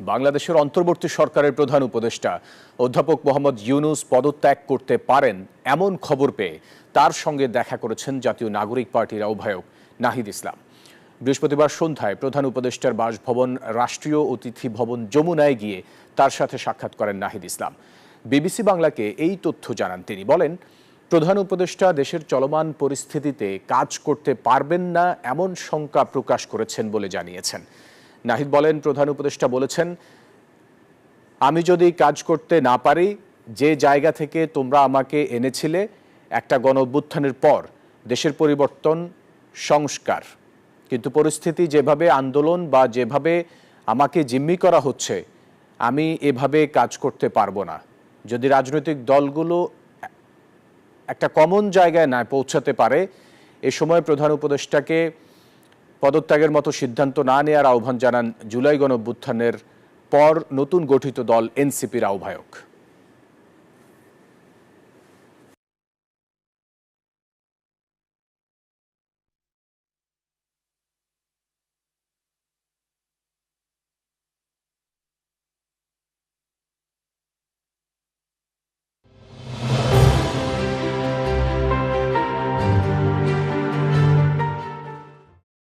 বাংলাদেশের অন্তর্বর্তী সরকারের প্রধান উপদেষ্টা অধ্যাপক মোহাম্মদ ইউনুস পদত্যাগ করতে পারেন এমন খবর পেয়ে তার সঙ্গে দেখা করেছেন জাতীয় নাগরিক পার্টির আহ্বায়ক নাহিদ ইসলাম। বৃহস্পতিবার সন্ধ্যায় প্রধান উপদেষ্টার বাসভবন রাষ্ট্রীয় অতিথি ভবন যমুনায় গিয়ে তার সাথে সাক্ষাৎ করেন নাহিদ ইসলাম। বিবিসি বাংলাকে এই তথ্য জানান তিনি, বলেন, প্রধান উপদেষ্টা দেশের চলমান পরিস্থিতিতে কাজ করতে পারবেন না এমন শঙ্কা প্রকাশ করেছেন বলে জানিয়েছেন। নাহিদ বলেন, প্রধান উপদেষ্টা বলেছেন, আমি যদি কাজ করতে না পারি, যে জায়গা থেকে তোমরা আমাকে এনেছিলে, একটা গণ অভ্যুত্থানের পর দেশের পরিবর্তন, সংস্কার। কিন্তু পরিস্থিতি যেভাবে আন্দোলন বা যেভাবে আমাকে জিম্মি করা হচ্ছে, আমি এভাবে কাজ করতে পারব না। যদি রাজনৈতিক দলগুলো একটা কমন জায়গায় না পৌঁছাতে পারে, এ সময় প্রধান উপদেষ্টাকে পদত্যাগের মতো সিদ্ধান্ত না নেয়ার আহ্বান জানান জুলাই গণঅভ্যুত্থানের পর নতুন গঠিত দল এনসিপির আহ্বায়ক।